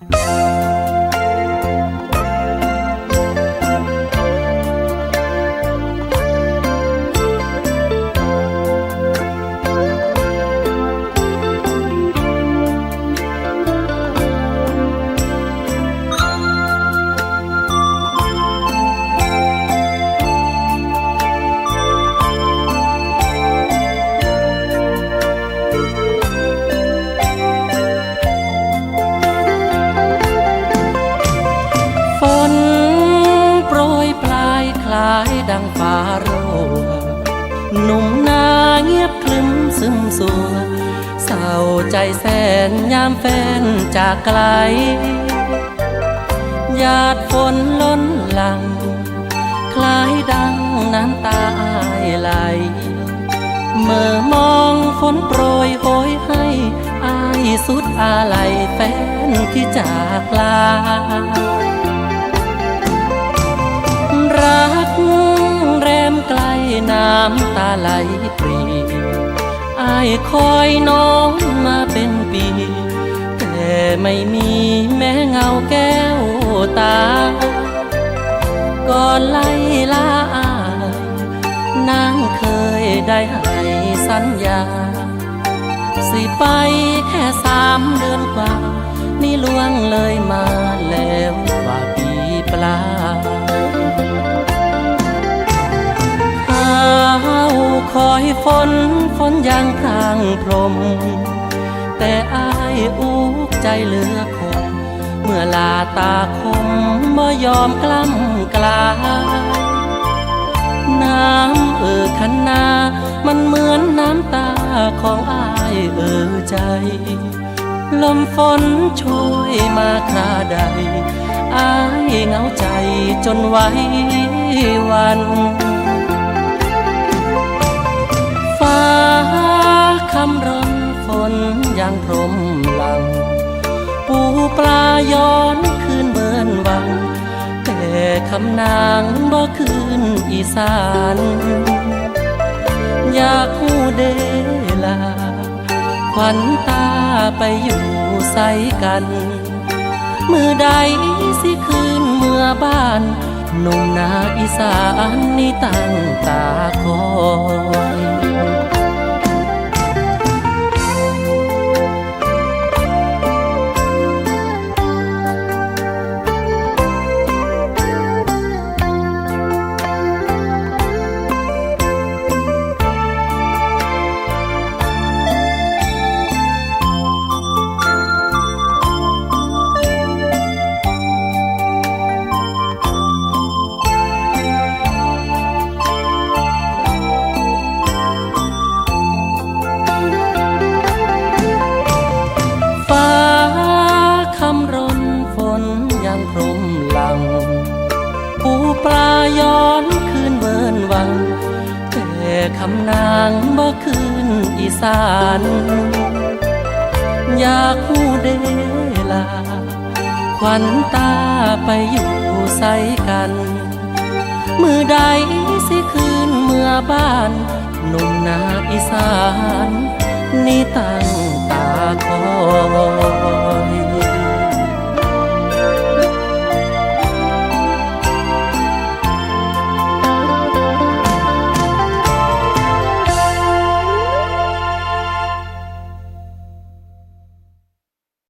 ฝายดังฟ้าโรวหนุ่มนาเงียบคลึ้มซึมสัวเศร้าใจแสนยามแฟนจากไกลหยาดฝนล้นหลัง คล้ายดังน้ำตาอายไหลเมื่อมองฝนโปรยโหยให้อายสุดอาลัยแฟนที่จากลา ปรีอายคอยน้องมาเป็นปี แต่ไม่มีแม้เงาแก้วตา ก่อนไล่ลาอายนางเคยได้ให้สัญญา สิไปแค่สามเดือน อยฝนฝนยางพรางพรม แต่อายอุกใจเหลือคงเมื่อลาตาคมบ่ยอมกล้ำกลา น้ำเอ่อคันนา มันเหมือนน้ำตาของอายเอ่อใจ ลมฝนช่วยมาคราใด อายเหงาใจจนไว้วัน ย้อนคืนเบินวัง แต่คำนางบ่คืนอีสาน อยากหูเดลาขวัญตาไปอยู่ใสกัน มือใดสิคืนเมื่อบ้านหนุ่มนาอีสานนี่ตั้ง ปลาย้อนคืนเบินวังแต่คำนางบ่คืนอีสาน อยากหูเดลา ขวัญตาไปอยู่ใสกัน มือใดสิคืนเมื่อบ้านหนุ่มนาอีสาน นี่ตั้งตาคอย